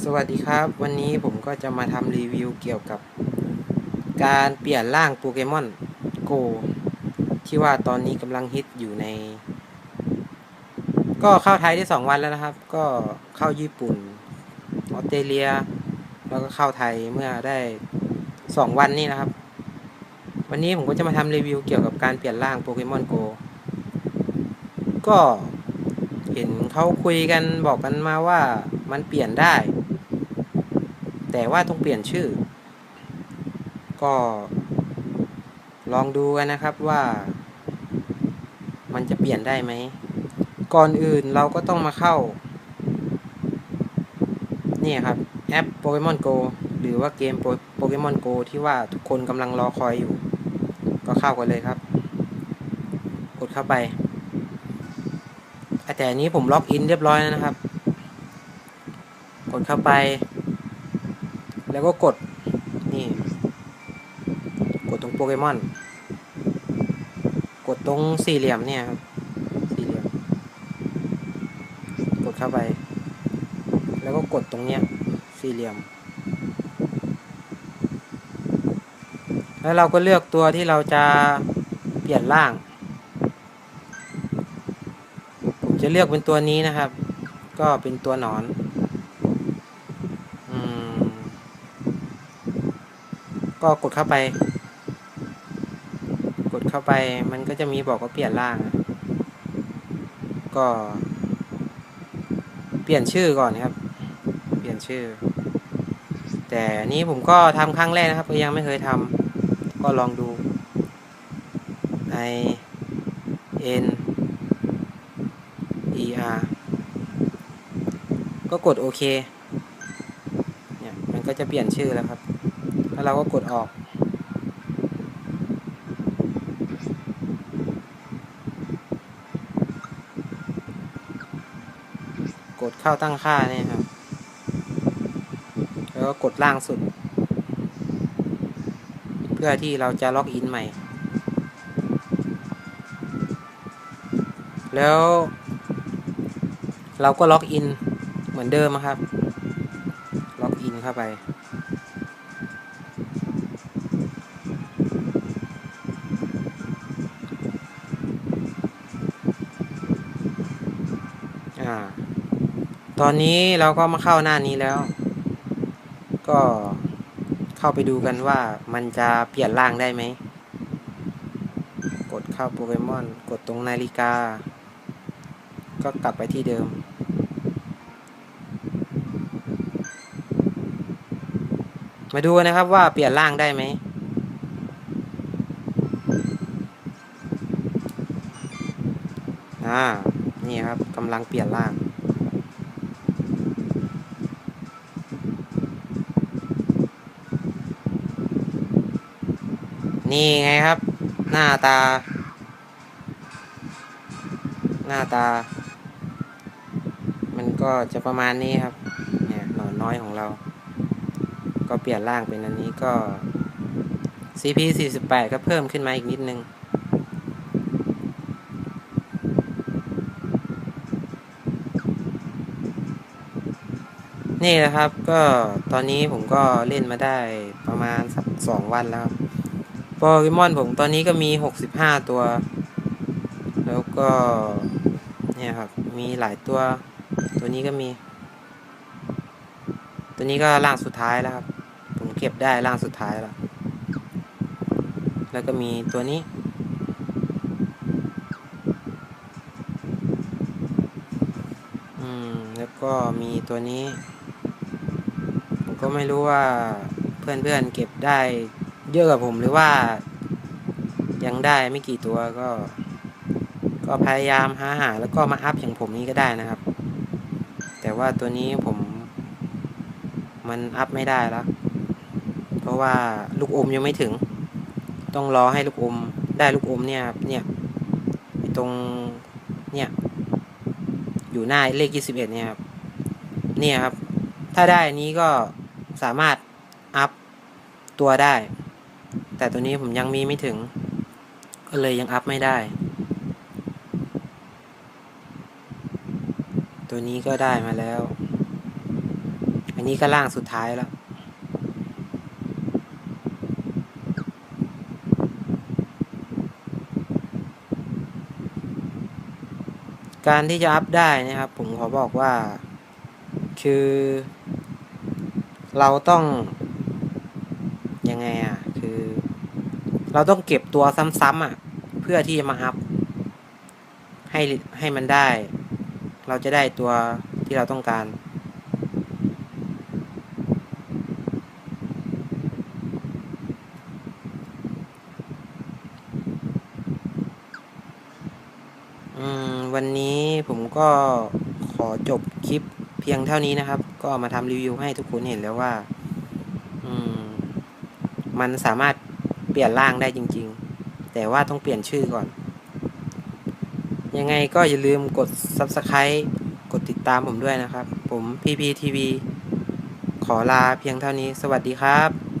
สวัสดีครับ วันนี้ผมก็จะมาทำรีวิวเกี่ยวกับ การเปลี่ยนร่างโปเกมอนโกที่ว่าตอนนี้กำลังฮิตอยู่ใน ก็เข้าไทยได้สองวันแล้วนะครับ ก็เข้าญี่ปุ่นออสเตรเลีย แล้วก็เข้าไทยเมื่อได้สองวันนี้นะครับ วันนี้ผมก็จะมาทำรีวิวเกี่ยวกับการเปลี่ยนร่างโปเกมอนโกก็เห็นเขาคุยกันบอกกันมาว่ามันเปลี่ยนได้ แต่ว่าต้องเปลี่ยนชื่อ ก็ลองดูกันนะครับว่า มันจะเปลี่ยนได้ไหม ก่อนอื่นเราก็ต้องมาเข้า นี่ครับ แอป Pokemon Go หรือว่าเกม Pokemon Go ที่ว่าทุกคนกำลังรอคอยอยู่ ก็เข้ากันเลยครับ กดเข้าไป แต่อันนี้ผมล็อกอินเรียบร้อยแล้วนะครับ กดเข้าไป แล้วก็กด นี่ กดตรงโปเกมอน กดตรงสี่เหลี่ยมเนี่ยครับ สี่เหลี่ยม กดเข้าไป แล้วก็กดตรงเนี้ย สี่เหลี่ยม แล้วเราก็เลือกตัวที่เราจะเปลี่ยนร่าง ผมจะเลือกเป็นตัวนี้นะครับ ก็เป็นตัวหนอน อืม ก็กดเข้าไป กดเข้าไปมันก็จะมีบอกว่าเปลี่ยนร่าง ก็ เปลี่ยนชื่อก่อนครับ เปลี่ยนชื่อ แต่นี้ผมก็ทำครั้งแรกนะครับยังไม่เคยทำก็ลองดู i n e r ก็กดโอเค เนี่ย มันก็จะเปลี่ยนชื่อแล้วครับ แล้วเราก็กดออก กดเข้าตั้งค่าเนี่ยครับ แล้วก็กดล่างสุด เพื่อที่เราจะล็อกอินใหม่ แล้ว เราก็ล็อกอินเหมือนเดิมครับ ล็อกอินเข้าไป อ่า ตอนนี้เราก็มาเข้าหน้านี้แล้ว ก็เข้าไปดูกันว่ามันจะเปลี่ยนร่างได้ไหม กดเข้าโปเกมอน กดตรงนาฬิกา ก็กลับไปที่เดิม มาดูนนะครับว่าเปลี่ยนร่างได้ไหมอ่า นี่ครับกำลังเปลี่ยนร่าง นี่ไงครับ หน้าตา หน้าตา มันก็จะประมาณนี้ครับ เนี่ยหนอนน้อยของเรา ก็เปลี่ยนร่างเป็นอันนี้ก็ CP 48 ก็เพิ่มขึ้นมาอีกนิดนึง นี่นะครับก็ตอนนี้ผมก็เล่นมาได้ประมาณสักสองวันแล้วโปเกมอนผมตอนนี้ก็มีหกสิบห้าตัว แล้วก็เนี่ยครับมีหลายตัว ตัวนี้ก็มี ตัวนี้ก็ร่างสุดท้ายแล้วครับ ผมเก็บได้ร่างสุดท้ายแล้ว แล้วก็มีตัวนี้อืมแล้วก็มีตัวนี้ ก็ไม่รู้ว่าเพื่อนๆเก็บได้เยอะกว่าผมหรือว่า ยังได้ไม่กี่ตัวก็ ก็พยายามหาหาแล้วก็มาอัพอย่างผมนี้ก็ได้นะครับ แต่ว่าตัวนี้ผมมันอัพไม่ได้แล้ว เพราะว่าลูกอมยังไม่ถึง ต้องรอให้ลูกอมได้ลูกอมเนี่ยครับเนี่ยตรงเนี่ยอยู่หน้าเลขยี่สิบเอ็ดเนี่ยครับเนี่ยครับ ถ้าได้อันนี้ก็ สามารถอัพตัวได้ แต่ตัวนี้ผมยังมีไม่ถึง ก็เลยยังอัพไม่ได้ ตัวนี้ก็ได้มาแล้ว อันนี้ก็ล่างสุดท้ายแล้วการที่จะอัพได้นะครับ ผมขอบอกว่า คือ เราต้องยังไงอะ คือ เราต้องเก็บตัวซ้ำๆอะ เพื่อที่จะมาอัพ ให้ให้มันได้ เราจะได้ตัวที่เราต้องการอืมวันนี้ผมก็ขอจบคลิปเพียงเท่านี้นะครับ ก็มาทำรีวิวให้ทุกคนเห็นแล้วว่า อืม มันสามารถเปลี่ยนร่างได้จริง ๆ แต่ว่าต้องเปลี่ยนชื่อก่อน ยังไงก็อย่าลืมกด Subscribe กดติดตามผมด้วยนะครับ ผม PPTV ขอลาเพียงเท่านี้ สวัสดีครับ